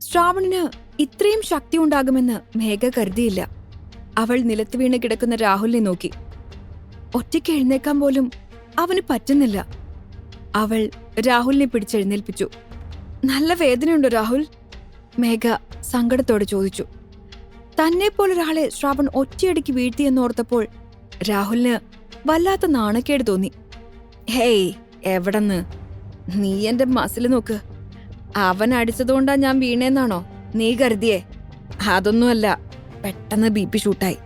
ശ്രാവണിന് ഇത്രയും ശക്തി ഉണ്ടാകുമെന്ന് മേഘ കരുതിയില്ല. അവൾ നിലത്ത് വീണ് കിടക്കുന്ന രാഹുലിനെ നോക്കി. ഒറ്റയ്ക്ക് എഴുന്നേക്കാൻ പോലും അവന് പറ്റുന്നില്ല. അവൾ രാഹുലിനെ പിടിച്ചെഴുന്നേൽപ്പിച്ചു. നല്ല വേദനയുണ്ടോ രാഹുൽ? മേഘ സങ്കടത്തോടെ ചോദിച്ചു. തന്നെ പോലൊരാളെ ശ്രാവൺ ഒറ്റയടിക്ക് വീഴ്ത്തിയെന്നോർത്തപ്പോൾ രാഹുലിന് വല്ലാത്ത നാണക്കേട് തോന്നി. ഹേയ് എവിടെന്ന്? നീ എന്റെ മസിൽ നോക്ക്. അവൻ അടിച്ചതുകൊണ്ടാ ഞാൻ വീണേന്നാണോ? നീ കരുതിയേ. അതൊന്നുമല്ല പെട്ടെന്ന് ബി പി ഷൂട്ടായി.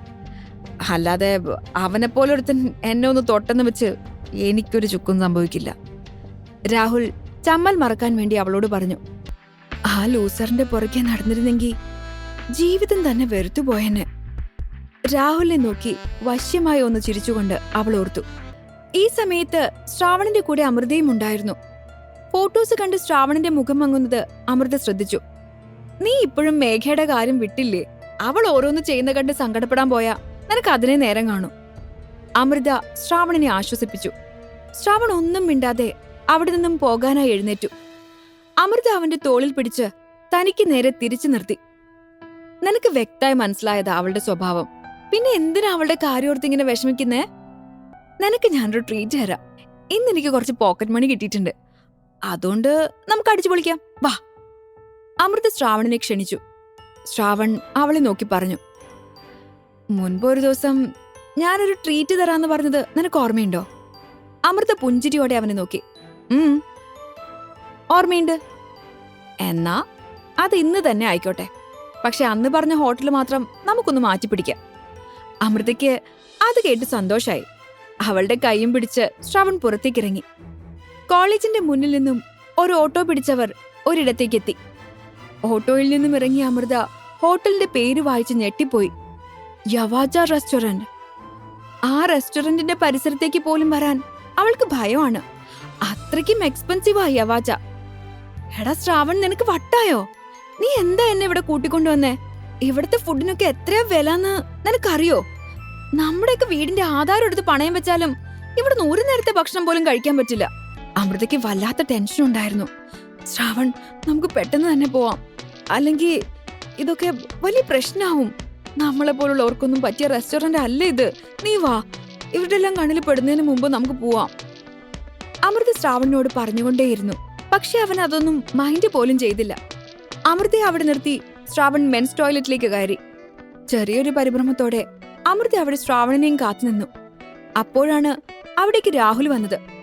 അല്ലാതെ അവനെ പോലൊരുത്തൻ എന്നെ ഒന്ന് തൊട്ടെന്ന് വെച്ച് എനിക്കൊരു ചുക്കും സംഭവിക്കില്ല. രാഹുൽ ചമ്മൽ മറക്കാൻ വേണ്ടി അവളോട് പറഞ്ഞു ആ ലൂസറിന്റെ പുറകെ നടന്നിരുന്നെങ്കിൽ ജീവിതം തന്നെ വെറുത്തുപോയെന്നെ രാഹുലിനെ നോക്കി വശ്യമായി ഒന്ന് ചിരിച്ചുകൊണ്ട് അവൾ ഓർത്തു ഈ സമയത്ത് ശ്രാവണിന്റെ കൂടെ അമൃതയും ഉണ്ടായിരുന്നു. ഫോട്ടോസ് കണ്ട് ശ്രാവണന്റെ മുഖം മങ്ങുന്നത് അമൃത ശ്രദ്ധിച്ചു. നീ ഇപ്പോഴും മേഘയുടെ കാര്യം വിട്ടില്ലേ? അവൾ ഓരോന്ന് ചെയ്യുന്ന കണ്ട് സങ്കടപ്പെടാൻ പോയാ നിനക്ക് അതിനെ നേരം കാണും. അമൃത ശ്രാവണിനെ ആശ്വസിപ്പിച്ചു. ശ്രാവൺ ഒന്നും മിണ്ടാതെ അവിടെ നിന്നും പോകാനായി എഴുന്നേറ്റു. അമൃത അവന്റെ തോളിൽ പിടിച്ച് തനിക്ക് നേരെ തിരിച്ചു നിർത്തി. നിനക്ക് വ്യക്തമായി മനസ്സിലായത് അവളുടെ സ്വഭാവം. പിന്നെ എന്തിനാ അവളുടെ കാര്യോർത്ത് ഇങ്ങനെ വിഷമിക്കുന്നേ? നിനക്ക് ഞാനൊരു ട്രീറ്റ് തരാം. ഇന്ന് എനിക്ക് കുറച്ച് പോക്കറ്റ് മണി കിട്ടിയിട്ടുണ്ട്. അതുകൊണ്ട് നമുക്ക് അടിച്ചു പൊളിക്കാം. വാ. അമൃത ശ്രാവണിനെ ക്ഷണിച്ചു. ശ്രാവൺ അവളെ നോക്കി പറഞ്ഞു. മുൻപ് ഒരു ദിവസം ഞാനൊരു ട്രീറ്റ് തരാന്ന് പറഞ്ഞത് നിനക്ക് ഓർമ്മയുണ്ടോ? അമൃത പുഞ്ചിരിയോടെ അവനെ നോക്കി. ഓർമ്മയുണ്ട്. എന്നാ അത് ഇന്ന് തന്നെ ആയിക്കോട്ടെ. പക്ഷെ അന്ന് പറഞ്ഞ ഹോട്ടൽ മാത്രം നമുക്കൊന്ന് മാറ്റിപ്പിടിക്കാം അമൃതയ്ക്ക് അത് കേട്ട് സന്തോഷായി. അവളുടെ കൈയും പിടിച്ച് ശ്രവൺ പുറത്തേക്കിറങ്ങി. കോളേജിന്റെ മുന്നിൽ നിന്നും ഒരു ഓട്ടോ പിടിച്ചവർ ഒരിടത്തേക്കെത്തി. ഓട്ടോയിൽ നിന്നും ഇറങ്ങിയ അമൃത ഹോട്ടലിന്റെ പേര് വായിച്ച് ഞെട്ടിപ്പോയി. യവാജ റെസ്റ്റോറന്റ് ആ റെസ്റ്റോറന്റിന്റെ പരിസരത്തേക്ക് പോലും വരാൻ അവൾക്ക് ഭയമാണ്. അത്രയ്ക്കും എക്സ്പെൻസീവാ യവാജ. എടാ ശ്രാവൺ നിനക്ക് വട്ടായോ? നീ എന്താ എന്നെ ഇവിടെ കൂട്ടിക്കൊണ്ടുവന്നേ ഇവിടുത്തെ ഫുഡിനൊക്കെ എത്രയാ വിലന്ന് നിനക്കറിയോ? നമ്മുടെയൊക്കെ വീടിന്റെ ആധാരം എടുത്ത് പണയം വെച്ചാലും ഇവിടെ നൂറ് നേരത്തെ ഭക്ഷണം പോലും കഴിക്കാൻ പറ്റില്ല. അമൃതയ്ക്ക് വല്ലാത്ത ടെൻഷൻ ഉണ്ടായിരുന്നു. ശ്രാവൺ നമുക്ക് പെട്ടെന്ന് തന്നെ പോവാം. അല്ലെങ്കിൽ ഇതൊക്കെ വലിയ പ്രശ്നമാവും നമ്മളെ പോലുള്ളവർക്കൊന്നും പറ്റിയ റെസ്റ്റോറന്റ് അല്ല ഇത്? നീ വാ. ഇവരുടെ എല്ലാം കണ്ണിൽ പെടുന്നതിന് മുമ്പ് നമുക്ക് പോവാം. അമൃത ശ്രാവണിനോട് പറഞ്ഞുകൊണ്ടേയിരുന്നു. പക്ഷെ അവൻ അതൊന്നും മൈൻഡ് പോലും ചെയ്തില്ല. അമൃതയെ അവിടെ നിർത്തി ശ്രാവൺ മെൻസ് ടോയ്ലറ്റിലേക്ക് കയറി. ചെറിയൊരു പരിഭ്രമത്തോടെ അമൃത അവിടെ ശ്രാവണിനെയും കാത്തുനിന്നു. അപ്പോഴാണ് അവിടേക്ക് രാഹുൽ വന്നത്.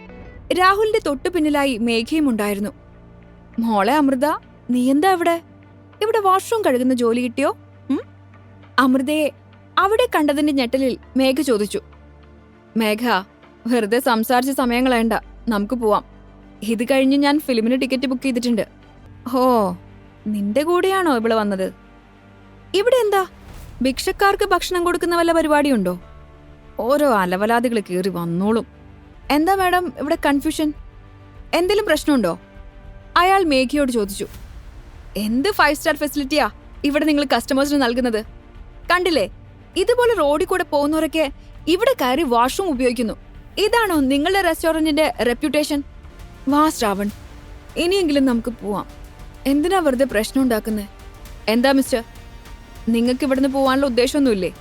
രാഹുലിന്റെ തൊട്ടു പിന്നിലായി മേഘയും ഉണ്ടായിരുന്നു. മോളെ അമൃത നീ എന്താ ഇവിടെ? ഇവിടെ വാഷ്റൂം കഴുകുന്ന ജോലി കിട്ടിയോ? അമൃതയെ അവിടെ കണ്ടതിന്റെ ഞെട്ടലിൽ മേഘ ചോദിച്ചു. മേഘ വെറുതെ സംസാരിച്ച സമയം കളയണ്ട. നമുക്ക് പോവാം. ഇത് കഴിഞ്ഞ് ഞാൻ ഫിലിമിന് ടിക്കറ്റ് ബുക്ക് ചെയ്തിട്ടുണ്ട്. ഹോ നിന്റെ കൂടെയാണോ ഇവിടെ വന്നത്? ഇവിടെ എന്താ? ഭിക്ഷക്കാർക്ക് ഭക്ഷണം കൊടുക്കുന്ന വല്ല പരിപാടിയുണ്ടോ? ഓരോ അലവലാദികൾ കയറി വന്നോളും. എന്താ മാഡം ഇവിടെ കൺഫ്യൂഷൻ എന്തെങ്കിലും പ്രശ്നമുണ്ടോ? അയാൾ മേഘയോട് ചോദിച്ചു. എന്ത് ഫൈവ് സ്റ്റാർ ഫെസിലിറ്റിയാ ഇവിടെ നിങ്ങൾ കസ്റ്റമേഴ്സിന് നൽകുന്നത്? കണ്ടില്ലേ? ഇതുപോലെ റോഡിൽ കൂടെ പോകുന്നവരൊക്കെ ഇവിടെ കയറി വാഷ്റൂം ഉപയോഗിക്കുന്നു. ഇതാണോ നിങ്ങളുടെ റെസ്റ്റോറന്റിന്റെ റെപ്യൂട്ടേഷൻ വാ ശ്രാവൺ. ഇനിയെങ്കിലും നമുക്ക് പോവാം. എന്തിനാ വെറുതെ പ്രശ്നം ഉണ്ടാക്കുന്നത് എന്താ മിസ്റ്റർ നിങ്ങൾക്ക് ഇവിടുന്ന് പോകാനുള്ള ഉദ്ദേശമൊന്നുമില്ലേ?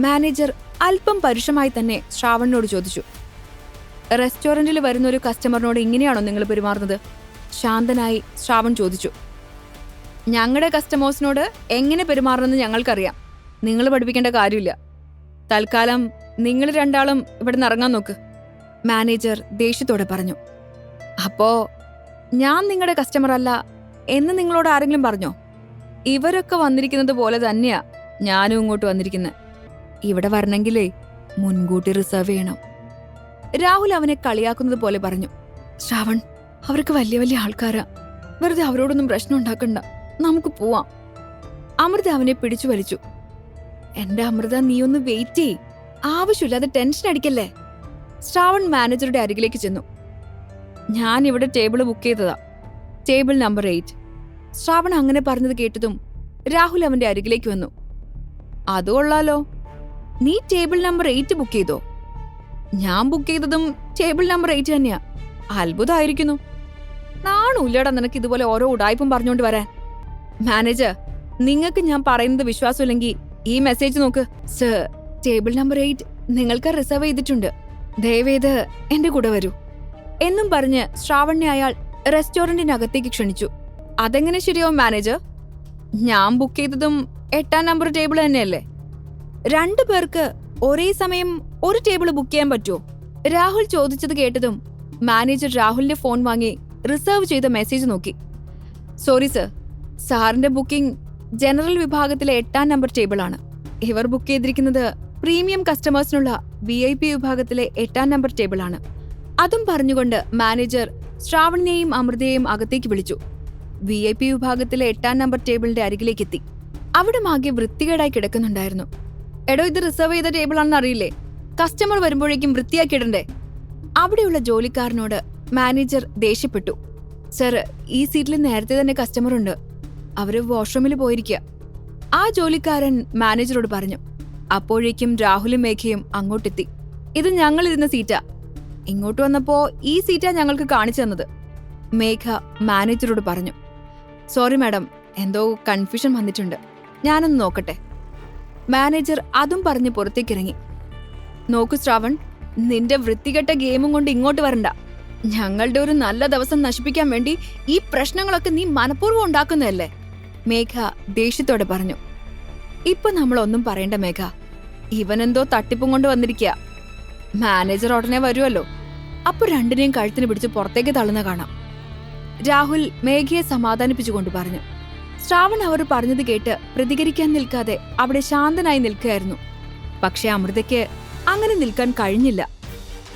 മാനേജർ അല്പം പരുഷമായി തന്നെ ശ്രാവണിനോട് ചോദിച്ചു. റെസ്റ്റോറന്റിൽ വരുന്ന ഒരു കസ്റ്റമറിനോട് ഇങ്ങനെയാണോ നിങ്ങൾ പെരുമാറുന്നത്? ശാന്തനായി ശ്രാവൺ ചോദിച്ചു. ഞങ്ങളുടെ കസ്റ്റമേഴ്സിനോട് എങ്ങനെ പെരുമാറണമെന്ന് ഞങ്ങൾക്കറിയാം. നിങ്ങൾ പഠിപ്പിക്കേണ്ട കാര്യമില്ല. തൽക്കാലം നിങ്ങൾ രണ്ടാളും ഇവിടെ നിന്ന് ഇറങ്ങാൻ നോക്ക്. മാനേജർ ദേഷ്യത്തോടെ പറഞ്ഞു. അപ്പോ ഞാൻ നിങ്ങളുടെ കസ്റ്റമർ അല്ല എന്ന് നിങ്ങളോട് ആരെങ്കിലും പറഞ്ഞോ? ഇവരൊക്കെ വന്നിരിക്കുന്നത് പോലെ തന്നെയാ ഞാനും ഇങ്ങോട്ട് വന്നിരിക്കുന്നത് ഇവിടെ വരണമെങ്കിലേ മുൻകൂട്ടി റിസർവ് ചെയ്യണം. രാഹുൽ അവനെ കളിയാക്കുന്നത് പോലെ പറഞ്ഞു. ശ്രാവൺ അവർക്ക് വലിയ വലിയ ആൾക്കാരാ. വെറുതെ അവരോടൊന്നും പ്രശ്നം ഉണ്ടാക്കണ്ട. നമുക്ക് പോവാം. അമൃത അവനെ പിടിച്ചു വലിച്ചു. എന്റെ അമൃത നീ ഒന്ന് വെയിറ്റ് ചെയ് ആവശ്യമില്ലാതെ ടെൻഷൻ അടിക്കല്ലേ? ശ്രാവൺ മാനേജറുടെ അരികിലേക്ക് ചെന്നു. ഞാൻ ഇവിടെ ടേബിൾ ബുക്ക് ചെയ്തതാ. ടേബിൾ നമ്പർ എയ്റ്റ് ശ്രാവൺ അങ്ങനെ പറഞ്ഞത് കേട്ടതും രാഹുൽ അവന്റെ അരികിലേക്ക് വന്നു. അത് കൊള്ളാലോ. നീ ടേബിൾ നമ്പർ എയ്റ്റ് ബുക്ക് ചെയ്തോ? ഞാൻ ബുക്ക് ചെയ്തതും ടേബിൾ നമ്പർ എയ്റ്റ് തന്നെയാ. അത്ഭുതമായിരിക്കുന്നു നാണുല്ലടാ നിനക്ക് ഇതുപോലെ ഓരോ ഉടായ്പും പറഞ്ഞുകൊണ്ട് വരാൻ. മാനേജർ നിങ്ങൾക്ക് ഞാൻ പറയുന്നത് വിശ്വാസമില്ലെങ്കിൽ ഈ മെസ്സേജ് നോക്ക്. സർ ടേബിൾ നമ്പർ എയ്റ്റ് നിങ്ങൾക്ക് റിസർവ് ചെയ്തിട്ടുണ്ട്. ദയവേത് എന്റെ കൂടെ വരൂ. എന്നും പറഞ്ഞ് ശ്രാവണ്യ അയാൾ റെസ്റ്റോറന്റിനകത്തേക്ക് ക്ഷണിച്ചു. അതെങ്ങനെ ശരിയാവും മാനേജർ ഞാൻ ബുക്ക് ചെയ്തതും എട്ടാം നമ്പർ ടേബിൾ തന്നെയല്ലേ? രണ്ടു പേർക്ക് ഒരേ സമയം ഒരു ടേബിൾ ബുക്ക് ചെയ്യാൻ പറ്റുമോ? രാഹുൽ ചോദിച്ചത് കേട്ടതും മാനേജർ രാഹുലിന്റെ ഫോൺ വാങ്ങി റിസർവ് ചെയ്ത മെസ്സേജ് നോക്കി. സോറി സർ സാറിന്റെ ബുക്കിംഗ് ജനറൽ വിഭാഗത്തിലെ എട്ടാം നമ്പർ ടേബിൾ ആണ് ഇവർ ബുക്ക് ചെയ്തിരിക്കുന്നത് പ്രീമിയം കസ്റ്റമേഴ്സിനുള്ള വി ഐ പി വിഭാഗത്തിലെ എട്ടാം നമ്പർ ടേബിൾ ആണ് അതും പറഞ്ഞുകൊണ്ട് മാനേജർ ശ്രാവണിനെയും അമൃതയെയും അകത്തേക്ക് വിളിച്ചു. വി ഐ പി വിഭാഗത്തിലെ എട്ടാം നമ്പർ ടേബിളിന്റെ അരികിലേക്ക് എത്തി. അവിടെ ആകെ വൃത്തികേടായി കിടക്കുന്നുണ്ടായിരുന്നു. എടോ ഇത് റിസർവ് ചെയ്ത ടേബിൾ ആണെന്ന് അറിയില്ലേ? കസ്റ്റമർ വരുമ്പോഴേക്കും വൃത്തിയാക്കിയിടണ്ടേ? അവിടെയുള്ള ജോലിക്കാരനോട് മാനേജർ ദേഷ്യപ്പെട്ടു. സർ ഈ സീറ്റിൽ നേരത്തെ തന്നെ കസ്റ്റമർ ഉണ്ട് അവർ വാഷ്റൂമിൽ പോയിരിക്കുക ആ ജോലിക്കാരൻ മാനേജറോട് പറഞ്ഞു അപ്പോഴേക്കും രാഹുലും മേഘയും അങ്ങോട്ടെത്തി. ഇത് ഞങ്ങൾ ഇരുന്ന സീറ്റാ. ഇങ്ങോട്ട് വന്നപ്പോ ഈ സീറ്റാ ഞങ്ങൾക്ക് കാണിച്ചു തന്നത്. മേഘ മാനേജറോട് പറഞ്ഞു സോറി മാഡം എന്തോ കൺഫ്യൂഷൻ വന്നിട്ടുണ്ട്. ഞാനൊന്ന് നോക്കട്ടെ. മാനേജർ അതും പറഞ്ഞ് പുറത്തേക്കിറങ്ങി. നോക്കു ശ്രാവൺ നിന്റെ വൃത്തികെട്ട ഗെയിമും കൊണ്ട് ഇങ്ങോട്ട് വരണ്ട. ഞങ്ങളുടെ ഒരു നല്ല ദിവസം നശിപ്പിക്കാൻ വേണ്ടി ഈ പ്രശ്നങ്ങളൊക്കെ നീ മനഃപൂർവം ഉണ്ടാക്കുന്നതല്ലേ? മേഘ ദേഷ്യത്തോടെ പറഞ്ഞു. ഇപ്പൊ നമ്മൾ ഒന്നും പറയണ്ട മേഘ. ഇവനെന്തോ തട്ടിപ്പും കൊണ്ട് വന്നിരിക്കുക മാനേജർ ഉടനെ വരുമല്ലോ അപ്പൊ രണ്ടിനെയും കഴുത്തിന് പിടിച്ച് പുറത്തേക്ക് തള്ളുന്ന കാണാം. രാഹുൽ മേഘയെ സമാധാനിപ്പിച്ചുകൊണ്ട് പറഞ്ഞു. ശ്രാവൺ അവർ പറഞ്ഞത് കേട്ട് പ്രതികരിക്കാൻ നിൽക്കാതെ അവിടെ ശാന്തനായി നിൽക്കുകയായിരുന്നു. പക്ഷെ അമൃതയ്ക്ക് അങ്ങനെ നിൽക്കാൻ കഴിഞ്ഞില്ല.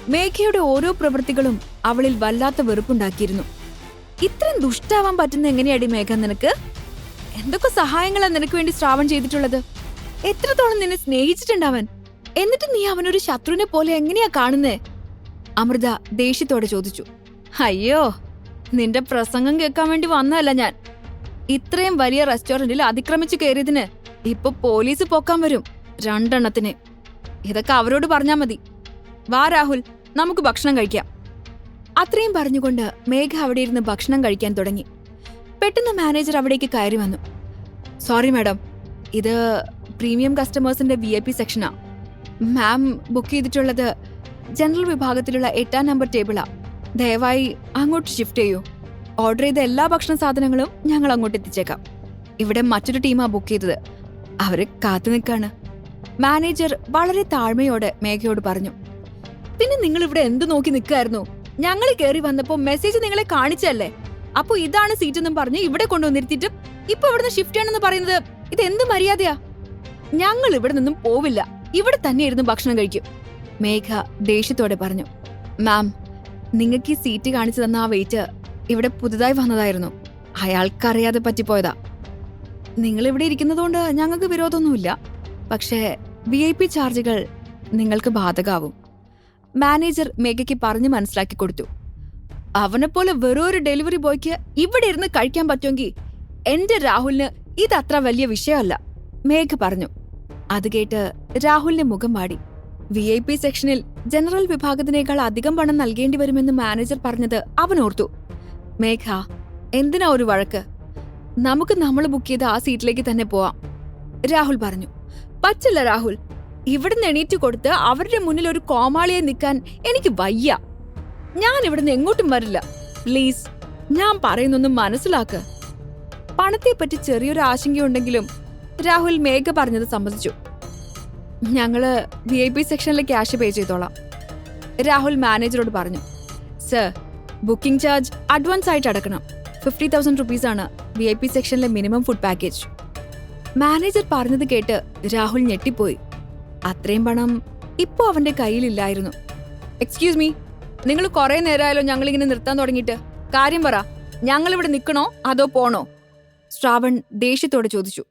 മേഘയുടെ ഓരോ പ്രവൃത്തികളും അവളിൽ വല്ലാത്ത വെറുപ്പുണ്ടാക്കിയിരുന്നു. ഇത്രയും ദുഷ്ടാവാൻ പറ്റുന്ന എങ്ങനെയാടി മേഘ നിനക്ക്? എന്തൊക്കെ സഹായങ്ങളാണ് നിനക്ക് വേണ്ടി ശ്രാവൺ ചെയ്തിട്ടുള്ളത്? എത്രത്തോളം നിന്നെ സ്നേഹിച്ചിട്ടുണ്ടവൻ? എന്നിട്ട് നീ അവനൊരു ശത്രുവിനെ പോലെ എങ്ങനെയാ കാണുന്നേ? അമൃത ദേഷ്യത്തോടെ ചോദിച്ചു. അയ്യോ നിന്റെ പ്രസംഗം കേൾക്കാൻ വേണ്ടി വന്നതല്ല ഞാൻ. ഇത്രയും വലിയ റെസ്റ്റോറന്റിൽ അതിക്രമിച്ചു കയറിയതിന് ഇപ്പൊ പോലീസ് പോക്കാൻ വരും രണ്ടെണ്ണത്തിന്. ഇതൊക്കെ അവരോട് പറഞ്ഞാൽ മതി. വാ രാഹുൽ നമുക്ക് ഭക്ഷണം കഴിക്കാം. അത്രയും പറഞ്ഞുകൊണ്ട് മേഘ അവിടെ ഇരുന്ന് ഭക്ഷണം കഴിക്കാൻ തുടങ്ങി. പെട്ടെന്ന് മാനേജർ അവിടേക്ക് കയറി വന്നു. Sorry madam. ഇത് പ്രീമിയം കസ്റ്റമേഴ്സിന്റെ വി ഐ പി സെക്ഷനാ. മാം ബുക്ക് ചെയ്തിട്ടുള്ളത് ജനറൽ വിഭാഗത്തിലുള്ള എട്ടാം നമ്പർ ടേബിളാ. ദയവായി അങ്ങോട്ട് ഷിഫ്റ്റ് ചെയ്യൂ. ഓർഡർ ചെയ്ത എല്ലാ ഭക്ഷണ സാധനങ്ങളും ഞങ്ങൾ അങ്ങോട്ട് എത്തിച്ചേക്കാം. ഇവിടെ മറ്റൊരു ടീമാ ബുക്ക് ചെയ്തത്. അവർ കാത്തു നിൽക്കാണ്. മാനേജർ വളരെ താഴ്മയോടെ മേഘയോട് പറഞ്ഞു പിന്നെ നിങ്ങൾ ഇവിടെ എന്ത് നോക്കി നിൽക്കായിരുന്നു ഞങ്ങൾ കയറി വന്നപ്പോ മെസ്സേജ് നിങ്ങളെ കാണിച്ചല്ലേ അപ്പൊ ഇതാണ് സീറ്റ് എന്നും പറഞ്ഞ് ഇവിടെ കൊണ്ടുവന്നിരുത്തിയിട്ട് ഇപ്പൊ ഇവിടുന്ന് ഷിഫ്റ്റ് ആണെന്ന് പറയുന്നത് ഇത് എന്ത് മര്യാദയാ? ഞങ്ങൾ ഇവിടെ നിന്നും പോവില്ല ഇവിടെ തന്നെ ഇരുന്ന് ഭക്ഷണം കഴിക്കും. മേഘ ദേഷ്യത്തോടെ പറഞ്ഞു മാം നിങ്ങൾക്ക് ഈ സീറ്റ് കാണിച്ചു തന്ന ആ വെയിറ്റ് ഇവിടെ പുതുതായി വന്നതായിരുന്നു. അയാൾക്കറിയാതെ പറ്റിപ്പോയതാ. നിങ്ങൾ ഇവിടെ ഇരിക്കുന്നതുകൊണ്ട് ഞങ്ങൾക്ക് വിരോധമൊന്നുമില്ല. പക്ഷേ വി ഐ പി ചാർജുകൾ നിങ്ങൾക്ക് ബാധകാവും. മാനേജർ മേഘയ്ക്ക് പറഞ്ഞു മനസ്സിലാക്കി കൊടുത്തു. അവനെപ്പോലെ വെറും ഒരു ഡെലിവറി ബോയ്ക്ക് ഇവിടെ ഇരുന്ന് കഴിക്കാൻ പറ്റുമെങ്കിൽ എന്റെ രാഹുലിന് ഇതത്ര വലിയ വിഷയമല്ല മേഘ പറഞ്ഞു. അത് കേട്ട് രാഹുലിന്റെ മുഖം പാടി വി ഐ പി സെക്ഷനിൽ ജനറൽ വിഭാഗത്തിനേക്കാൾ അധികം പണം നൽകേണ്ടി വരുമെന്ന് മാനേജർ പറഞ്ഞത് അവൻ ഓർത്തു. മേഘ എന്തിനാ ഒരു വഴക്ക്? നമുക്ക് നമ്മൾ ബുക്ക് ചെയ്ത ആ സീറ്റിലേക്ക് തന്നെ പോവാം രാഹുൽ പറഞ്ഞു. പറ്റില്ല രാഹുൽ. ഇവിടുന്ന് എണീറ്റ് കൊടുത്ത് അവരുടെ മുന്നിൽ ഒരു കോമാളിയെ നിൽക്കാൻ എനിക്ക് വയ്യ. ഞാൻ ഇവിടുന്ന് എങ്ങോട്ടും വരില്ല. പ്ലീസ് ഞാൻ പറയുന്നൊന്നും മനസ്സിലാക്ക്. പണത്തെപ്പറ്റി ചെറിയൊരു ആശങ്കയുണ്ടെങ്കിലും രാഹുൽ മേഘ പറഞ്ഞത് സമ്മതിച്ചു. ഞങ്ങൾ വി ഐ പി സെക്ഷനിലെ ക്യാഷ് പേ ചെയ്തോളാം. രാഹുൽ മാനേജറോട് പറഞ്ഞു. സർ ബുക്കിംഗ് ചാർജ് അഡ്വാൻസ് ആയിട്ട് അടക്കണം. ഫിഫ്റ്റി തൗസൻഡ് റുപ്പീസാണ് വി ഐ പി സെക്ഷനിലെ മിനിമം ഫുഡ് പാക്കേജ്. മാനേജർ പറഞ്ഞത് കേട്ട് രാഹുൽ ഞെട്ടിപ്പോയി. അത്രയും പണം ഇപ്പോ അവന്റെ കയ്യിലില്ലായിരുന്നു. എക്സ്ക്യൂസ് മീ നിങ്ങൾ കുറെ നേരമായാലോ ഞങ്ങളിങ്ങനെ നിർത്താൻ തുടങ്ങിയിട്ട്. കാര്യം പറ ഞങ്ങൾ ഇവിടെ നിൽക്കണോ അതോ പോണോ? ശ്രാവൺ ദേഷ്യത്തോടെ ചോദിച്ചു.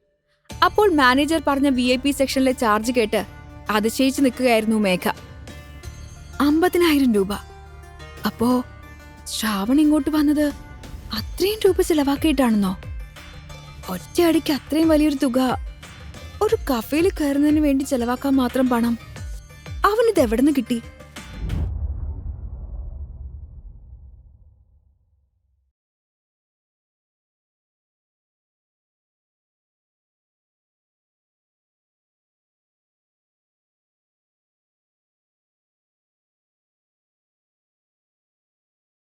അപ്പോൾ മാനേജർ പറഞ്ഞ വി ഐ പി സെക്ഷനിലെ ചാർജ് കേട്ട് അതിശയിച്ചു നിൽക്കുകയായിരുന്നു മേഘ. അമ്പതിനായിരം രൂപ. അപ്പോ ശ്രാവൺ ഇങ്ങോട്ട് വന്നത് അത്രയും രൂപ ചെലവാക്കിയിട്ടാണെന്നോ? ഒറ്റയടിക്ക് അത്രയും വലിയൊരു തുക ഒരു കഫേയിൽ കയറുന്നതിന് വേണ്ടി ചെലവാക്കാൻ മാത്രം പണം. അവനിത് എവിടെ നിന്ന് കിട്ടി?